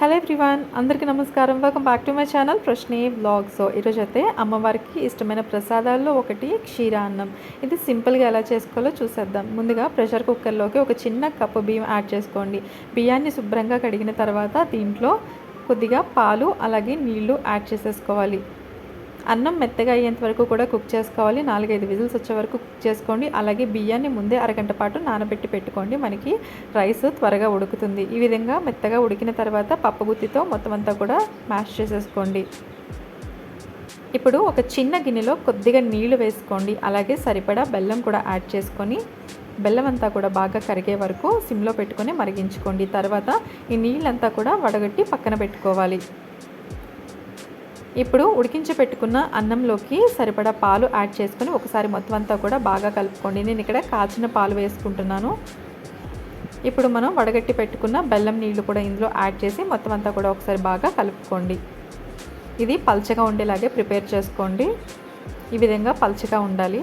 Hello everyone అందరికీ నమస్కారం. Welcome back to my channel ప్రశ్నే బ్లాగ్స్. సో ఈరోజు అయితే అమ్మవారికి ఇష్టమైన ప్రసాదాల్లో ఒకటి క్షీరాన్నం ఇది సింపుల్గా ఎలా చేసుకోవాలో చూసేద్దాం. ముందుగా ప్రెషర్ కుక్కర్లోకి ఒక చిన్న కప్పు బియ్యం యాడ్ చేసుకోండి. బియ్యాన్ని శుభ్రంగా కడిగిన తర్వాత దీంట్లో కొద్దిగా పాలు అలాగే నీళ్ళు యాడ్ చేసేసుకోవాలి. అన్నం మెత్తగా అయ్యేంత వరకు కూడా కుక్ చేసుకోవాలి. నాలుగైదు విజిల్స్ వచ్చే వరకు కుక్ చేసుకోండి. అలాగే బియ్యాన్ని ముందే అరగంట పాటు నానబెట్టి పెట్టుకోండి. మనకి రైస్ త్వరగా ఉడుకుతుంది. ఈ విధంగా మెత్తగా ఉడికిన తర్వాత పప్పుగుత్తితో మొత్తం అంతా కూడా మ్యాష్ చేసేసుకోండి. ఇప్పుడు ఒక చిన్న గిన్నెలో కొద్దిగా నీళ్ళు వేసుకోండి. అలాగే సరిపడా బెల్లం కూడా యాడ్ చేసుకొని బెల్లం అంతా కూడా బాగా కరిగే వరకు సిమ్లో పెట్టుకొని మరిగించుకోండి. తర్వాత ఈ నీళ్ళంతా కూడా వడగట్టి పక్కన పెట్టుకోవాలి. ఇప్పుడు ఉడికించి పెట్టుకున్న అన్నంలోకి సరిపడా పాలు యాడ్ చేసుకొని ఒకసారి మొత్తం అంతా కూడా బాగా కలుపుకోండి. నేను ఇక్కడ కాచిన పాలు వేసుకుంటున్నాను. ఇప్పుడు మనం వడగట్టి పెట్టుకున్న బెల్లం నీళ్ళు కూడా ఇందులో యాడ్ చేసి మొత్తం అంతా కూడా ఒకసారి బాగా కలుపుకోండి. ఇది పల్చగా ఉండేలాగే ప్రిపేర్ చేసుకోండి. ఈ విధంగా పల్చగా ఉండాలి.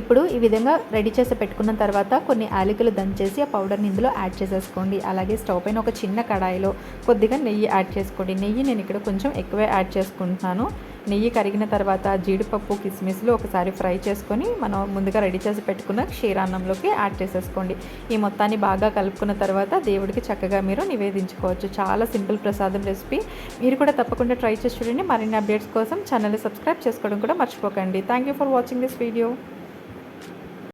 ఇప్పుడు ఈ విధంగా రెడీ చేసి పెట్టుకున్న తర్వాత కొన్ని యాలకులు దంచేసి ఆ పౌడర్ని ఇందులో యాడ్ చేసేసుకోండి. అలాగే స్టవ్ పైన ఒక చిన్న కడాయిలో కొద్దిగా నెయ్యి యాడ్ చేసుకోండి. నెయ్యి నేను ఇక్కడ కొంచెం ఎక్కువే యాడ్ చేసుకుంటున్నాను. నెయ్యి కరిగిన తర్వాత జీడిపప్పు కిస్మిస్లు ఒకసారి ఫ్రై చేసుకొని మనం ముందుగా రెడీ చేసి పెట్టుకున్న క్షీరాన్నంలోకి యాడ్ చేసేసుకోండి. ఈ మొత్తాన్ని బాగా కలుపుకున్న తర్వాత దేవుడికి చక్కగా మీరు నివేదించుకోవచ్చు. చాలా సింపుల్ ప్రసాదం రెసిపీ. మీరు కూడా తప్పకుండా ట్రై చేసి చూడండి. మరిన్ని అప్డేట్స్ కోసం ఛానల్ని సబ్స్క్రైబ్ చేసుకోవడం కూడా మర్చిపోకండి. Thank you for watching this video